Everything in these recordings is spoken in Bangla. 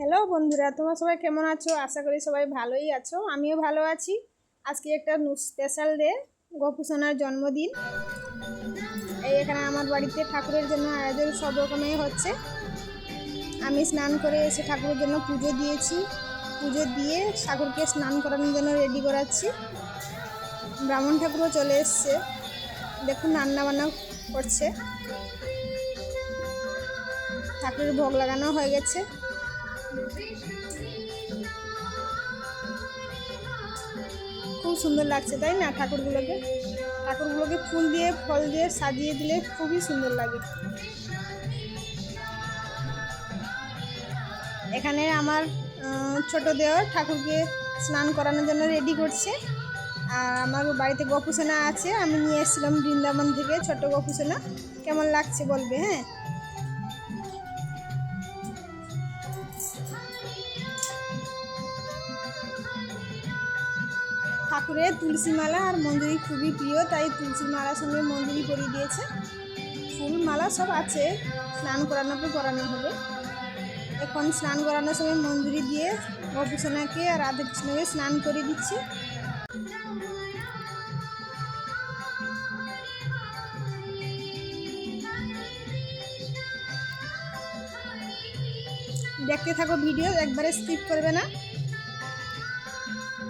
হ্যালো বন্ধুরা, তোমরা সবাই কেমন আছো? আশা করি সবাই ভালোই আছো। আমিও ভালো আছি। আজকে একটা স্পেশাল ডে গোপুসোনার জন্মদিন। এই এখানে আমার বাড়িতে ঠাকুরের জন্য আয়োজন সব রকমের হচ্ছে। আমি স্নান করে এসে ঠাকুরের জন্য পুজো দিয়েছি। পুজো দিয়ে ঠাকুরকে স্নান করানোর জন্য রেডি করাচ্ছি। ব্রাহ্মণ ঠাকুরও চলে এসছে। দেখুন রান্না বান্না করছে। ঠাকুরের ভোগ লাগানো হয়ে গেছে। খুব সুন্দর লাগছে, তাই না, ঠাকুরগুলোকে? ঠাকুরগুলোকে ফুল দিয়ে, ফল দিয়ে সাজিয়ে দিলে খুবই সুন্দর লাগে। এখানে আমার ছোট দেওর ঠাকুরকে স্নান করানোর জন্য রেডি করছে। আর আমার বাড়িতে গপুসোনা আছে, আমি নিয়ে এসেছিলাম বৃন্দাবন থেকে, ছোট গপুসোনা। কেমন লাগছে বলবে হ্যাঁ? ঠাকুরের তুলসী মালা আর মঞ্জুরি খুবই প্রিয়, তাই তুলসী মালার সঙ্গে মঞ্জুরি করিয়ে দিয়েছে। ফুল মালা সব আছে, স্নান করানোকে করানো হবে। এখন স্নান করানোর সময় মঞ্জুরি দিয়ে গোপীসোনাকে আর রাধা কৃষ্ণকে স্নান করে দিচ্ছে। দেখতে থাকো ভিডিও, একবারে স্কিপ করবে না।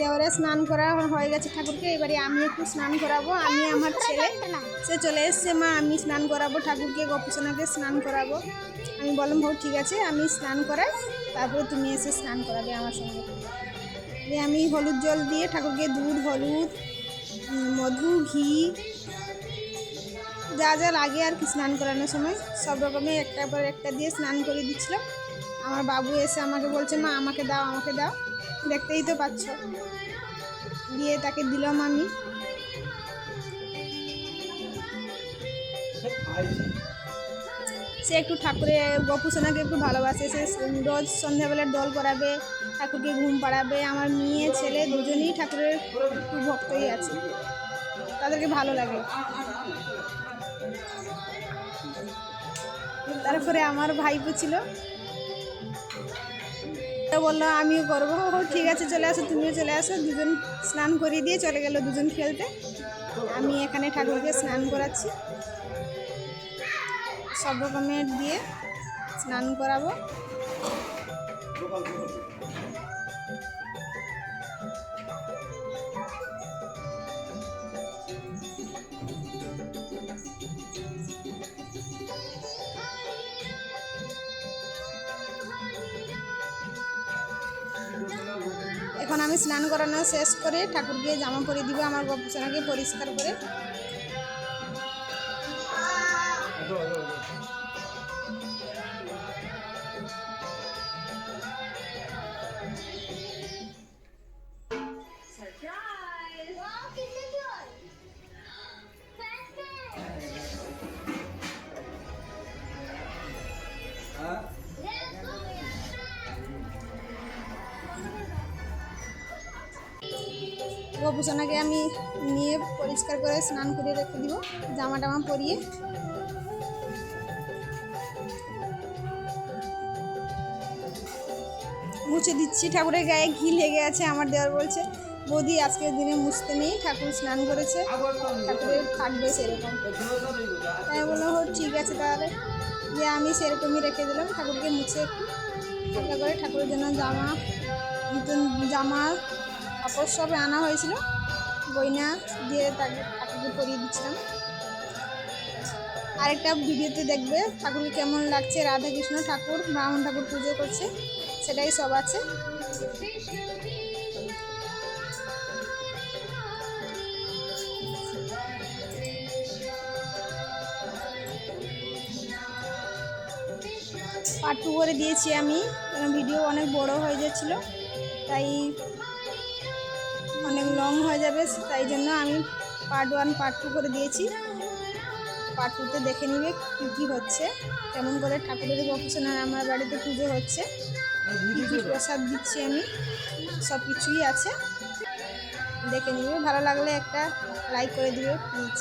দেওয়ারে স্নান করা হয়ে গেছে ঠাকুরকে। এবারে আমি একটু স্নান করাবো, আমি আমার ছেলে। সে চলে এসছে, মা, আমি স্নান করাবো, ঠাকুরকে গোপীসোনাকে স্নান করাবো। আমি বললাম ভাউ ঠিক আছে, আমি স্নান করাই, তারপরে তুমি এসে স্নান করাবে আমার সঙ্গে। দিয়ে আমি হলুদ জল দিয়ে ঠাকুরকে দুধ, হলুদ মধু, ঘি, যা যা লাগে আর কি স্নান করানোর সময়, সব রকমের একটা পর একটা দিয়ে স্নান করে দিচ্ছিলাম। আমার বাবু এসে আমাকে বলছে, মা, আমাকে দাও আমাকে দাও। দেখতেই তো পাচ্ছ। দিয়ে তাকে দিলাম আমি। সে একটু ঠাকুরের গপুসোনাকে একটু ভালোবাসে। সে রোজ সন্ধ্যাবেলা দল করাবে, ঠাকুরকে ঘুম পাড়াবে। আমার মেয়ে, ছেলে দুজনেই ঠাকুরের একটু ভক্তই আছে। তাদেরকে ভালো লাগে। তারপরে আমার ভাইপো ছিল। বলল, আমিও করব। ও ঠিক আছে, চলে আসো, তুমিও চলে আসো। দুজন স্নান করিয়ে দিয়ে চলে গেল দুজন খেলতে। আমি এখানে ঠাকুরকে স্নান করাচ্ছি। সব রকমের দিয়ে স্নান করাবো। এখন আমি স্নান করানো শেষ করে ঠাকুরকে জামা পরে দিব আমার গপুসোনাকে পরিষ্কার করে। গপুসোনাকে আমি নিয়ে পরিষ্কার করে স্নান করে রেখে দিব, জামা টামা পরিয়ে। মুছে দিচ্ছি, ঠাকুরের গায়ে ঘি লেগে আছে, আমার দেওয়ার বলছে, বৌদি, আজকের দিনে মুছতে নেই, ঠাকুর স্নান করেছে, ঠাকুরের থাকবে সেরকম। তাই বললাম হো, ঠিক আছে তাহলে। যে আমি সেরকমই রেখে দিলাম, ঠাকুরকে মুছে একটু করে ঠাকুরের জন্য জামা জামা কাপড় সব আনা হয়েছিল। বইনা দিয়ে তাকে ঠাকুরকে পরিয়ে দিচ্ছিলাম। আরেকটা ভিডিওতে দেখবে ঠাকুরকে কেমন লাগছে, রাধা কৃষ্ণ ঠাকুর, ব্রাহ্মণ ঠাকুর পুজো করছে, সেটাই সব আছে। পার্ট টু করে দিয়েছি আমি, কারণ ভিডিও অনেক বড় হয়ে যাচ্ছিল, তাই অনেক লং হয়ে যাবে, তাই জন্য আমি পার্ট ওয়ান পার্ট টু করে দিয়েছি। পার্ট টুতে দেখে নিবে কী কী হচ্ছে। কেমন করে ঠাকুরের গোপুসোনার আমার বাড়িতে পুজো হচ্ছে প্রসাদ দিচ্ছি আমি, সব কিছুই আছে। দেখে নিবে, ভালো লাগলে একটা লাইক করে দিবে প্লিজ